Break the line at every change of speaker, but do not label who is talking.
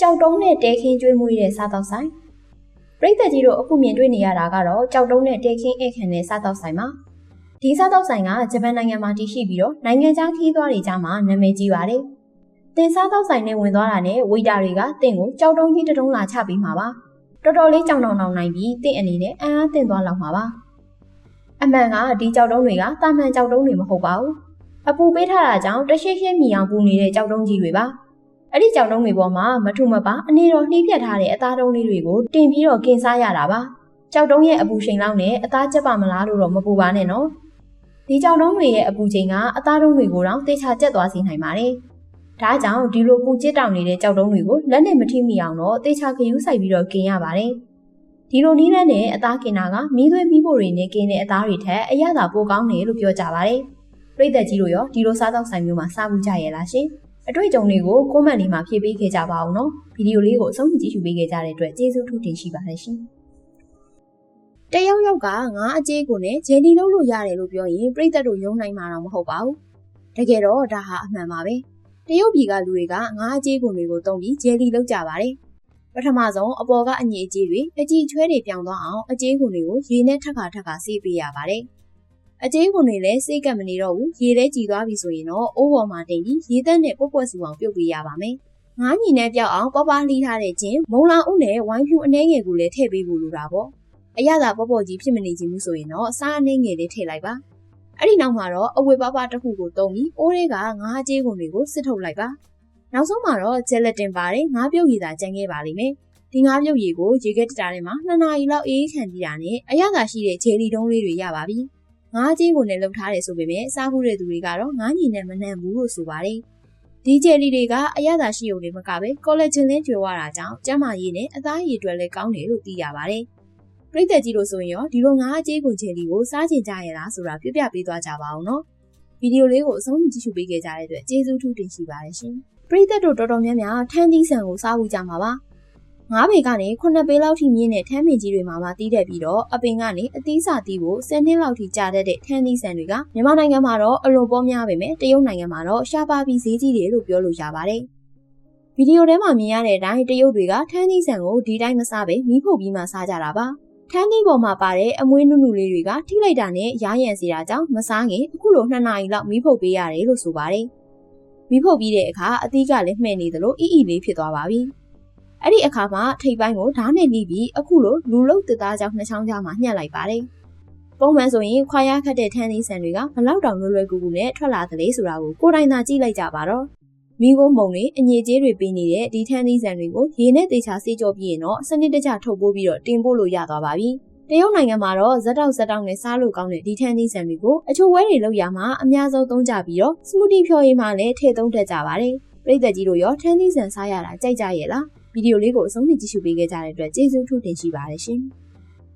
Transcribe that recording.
ကြောက်တုံးနဲ့တဲခင်းကျွေးမွေးတဲ့စားတောက်ဆိုင်ပရိသတ်ကြီးတို့အခုမြင်တွေ့နေရတာကတော့ကြောက်တုံးနဲ့တဲခင်းဧည့်ခံတဲ့စားတောက်ဆိုင်ပါဒီစားတောက်ဆိုင်ကဂျပန်နိုင်ငံမှာတည်ရှိပြီးတော့နိုင်ငံခြားခီးသွားတွေကြားမှာနာမည်ကြီးပါတယ်တင်စားတောက်ဆိုင်နဲ့ဝင်သွားတာနဲ့ဝေတာတွေကတင့်ကိုကြောက်တုံးကြီးတတုံးလာချပေးမှာပါတော်တော်လေးကြောင်တောင်တောင်နိုင်ပြီးတင့်အနေနဲ့အံ့အားသင့်သွားလောက်မှာပါအမှန်ကဒီကြောက်တုံးတွေကတာမန်ကြောက်တုံးတွေမဟုတ်ပါဘူးအပူပေးထားတာကြောင့်တရှိရှိမြည်အောင်ပူနေတဲ့ကြောက်တုံးကြီးတွေပါ အဲ့ဒီကြောက်တုံးတွေပေါ်မှာမထုမပါအနေတော်နှီးပြတ်ထားတဲ့အသားတုံးလေးတွေကိုတင်ပြီးတော့ကင်စားရတာပါကြောက်တုံးရဲ့အပူချိန်လောက်နဲ့အသားကျက်ပါမလားလို့တော့မပူပါနဲ့နော်ဒီကြောက်တုံးတွေရဲ့အပူချိန်ကအသားတုံးတွေကိုတော့တေချာကျက်သွားစေနိုင်ပါတယ်ဒါကြောင့်ဒီလိုပူကျစ်တောင်နေတဲ့ကြောက်တုံးတွေကိုလက်နဲ့မထိမိအောင်တော့တေချာခယူးဆိုင်ပြီးတော့กินရပါတယ်ဒီလိုနည်းနဲ့နဲ့အသားกินတာကမီးသွေးမီးဖို့တွေနဲ့กินတဲ့အသားတွေထက်အရသာပိုကောင်းတယ်လို့ပြောကြပါတယ်ပြိသက်ကြီးတို့ရောဒီလိုစားသောက်ဆိုင်မျိုးမှာစားမှုကြရဲ့လားရှင် အတွေ့အကြုံတွေကိုကိုမန့်လေးမှာဖြည့်ပေးခဲ့ကြပါအောင်နော်ဗီဒီယိုလေးကိုအဆုံးထိကြည့်ရှုပေးခဲ့ကြတဲ့အတွက်ကျေးဇူးထူးတင်ရှိပါတယ်ရှင်တယောက်ယောက်ကငါအကျေးကိုနဲ့ဂျယ်လီလုပ်လို့ရတယ်လို့ပြောရင်ပြိသက်တို့ယုံနိုင်မှာတော့မဟုတ်ပါဘူးတကယ်တော့ဒါဟာအမှန်ပါပဲတရုတ်ပြည်ကလူတွေကငါးအကြေးကုန်တွေကိုတုံးပြီးဂျယ်လီလုပ်ကြပါတယ်ပထမဆုံးအပေါ်ကအငြိအကြေးတွေအကြည့်ချွဲတွေပြောင်းသွားအောင်အကြေးကုန်တွေကိုရေနဲ့ထပ်ခါထပ်ခါဆေးပေးရပါတယ် အကြေးကုန်တွေလည်းစိတ်ကပ်မနေတော့ဘူးရေထဲကြည်သွားပြီဆိုရင်တော့အိုးပေါ်မှာတင်ပြီးရေသက်နဲ့ပုတ်ပွက်စုအောင်ပြုတ်ပေးရပါမယ်ငါးညီနဲ့ပြောက်အောင်ပပလှီးထားတဲ့ချင်းမုံလာဥနဲ့ဝိုင်းဖြူအနှဲငယ်ကိုလည်းထည့်ပေးဖို့လိုတာပေါ့အရသာပေါ့ပေါ့ကြီးဖြစ်မနေချင်ဘူးဆိုရင်တော့အစားအနှဲငယ်လေးထည့်လိုက်ပါအဲ့ဒီနောက်မှာတော့အဝေပါပါတစ်ခုကိုတုံးပြီးအိုးတွေကငါးကြေးကုန်တွေကိုစစ်ထုတ်လိုက်ပါနောက်ဆုံးမှာတော့ဂျယ်လတင်ပါတယ်ငါးပြုတ်ရည်သာကျန်ခဲ့ပါလိမ့်မယ်ဒီငါးပြုတ်ရည်ကိုရေခဲတတာထဲမှာ2နာရီလောက်အေးခံပြီးတာနဲ့အရသာရှိတဲ့ဂျယ်လီတုံးလေးတွေရပါပြီ ငါးကြေးကုန်နဲ့လှုပ်ထားတယ်ဆိုပေမဲ့စားဖို့တဲ့သူတွေကတော့ငါးညီနဲ့မနှံဘူးလို့ဆိုပါတယ်ဒီဂျယ်လီတွေကအရသာရှိုံတွေမကပဲကောလာဂျင်လည်းကျွေးရတာကြောင့်ကျန်းမာရေးနဲ့အသားရည်တွေလည်းကောင်းတယ်လို့သိရပါတယ်ပြိသက်ကြီးလို့ဆိုရင်ရောဒီလိုငါးအကြေးကုန်ချယ်လီကိုစားချင်ကြရလားဆိုတာပြပြပေးသွားကြပါအောင်နော်ဗီဒီယိုလေးကိုအဆုံးကြည့်ရှုပေးခဲ့ကြတဲ့အတွက်ကျေးဇူးထူးတင်ရှိပါတယ်ရှင်ပရိသတ်တို့တော်တော်များများထန်းသီးဆန်ကိုစားဖို့ကြမှာပါ ငါးပေကနေ9ပေလောက်ထိမြင့်တဲ့ထန်းပင်ကြီးတွေမှာမှတီးတက်ပြီးတော့အပင်ကနေအသီးစာတီးကို10နှစ်လောက်ထိကြာတတ်တဲ့ထန်းသီးဆန်တွေကမြန်မာနိုင်ငံမှာတော့အလွန်ပေါများပေမဲ့တရုတ်နိုင်ငံမှာတော့ရှားပါပြီးဈေးကြီးတယ်လို့ပြောလို့ရပါတယ်ဗီဒီယိုထဲမှာမြင်ရတဲ့အတိုင်းတရုတ်တွေကထန်းသီးဆန်ကိုဒီတိုင်းမစားပဲမီးဖုတ်ပြီးမှစားကြတာပါထန်းသီးပေါ်မှာပါတဲ့အမွေးနုနုလေးတွေကထိလိုက်တာနဲ့ရားရံစီတာကြောင့်မစားခင်အခုလို2နာရီလောက်မီးဖုတ်ပေးရတယ်လို့ဆိုပါတယ်မီးဖုတ်ပြီးတဲ့အခါအသီးကလည်းမှဲ့နေသလိုအီအီလေးဖြစ်သွားပါပြီ။ အဲ့ဒီအခါမှာထိပ်ပိုင်းကိုဓာတ်နဲ့နှီးပြီးအခုလိုလူလုတ်တသားကြောင့်နှချောင်းကြားမှာညှက်လိုက်ပါတယ်။ပုံမှန်ဆိုရင်ခွာရခတ်တဲ့ထန်းသီးဆန်တွေကဘလောက်တောင်လွယ်လွယ်ကူကူနဲ့ထွက်လာသလဲဆိုတာကိုကိုယ်တိုင်သာကြည့်လိုက်ကြပါတော့။မိခိုးမုံတွေအငြိကျေးတွေပေးနေတဲ့ဒီထန်းသီးဆန်တွေကိုရေနဲ့တေချာစေးကြောပြီးရင်တော့စနစ်တကျထုတ်ပိုးပြီးတော့တင်ပို့လို့ရသွားပါပြီ။တရုတ်နိုင်ငံမှာတော့ဇက်တောက်ဇက်တောက်နဲ့စားလို့ကောင်းတဲ့ဒီထန်းသီးဆန်တွေကိုအချို့ဝဲတွေလောက်ရမှာအများဆုံးသုံးကြပြီးတော့စမူတီဖြော်ရည်မှလည်းထည့်သုံးတတ်ကြပါတယ်။ပြည်သက်ကြီးတို့ရောထန်းသီးဆန်စားရတာကြိုက်ကြရဲ့လား။ ဗီဒီယိုလေးကိုအဆုံးထိကြည့်ရှုပေးခဲ့ကြတဲ့အတွက်ကျေးဇူးထူးတင်ရှိပါတယ်ရှင်။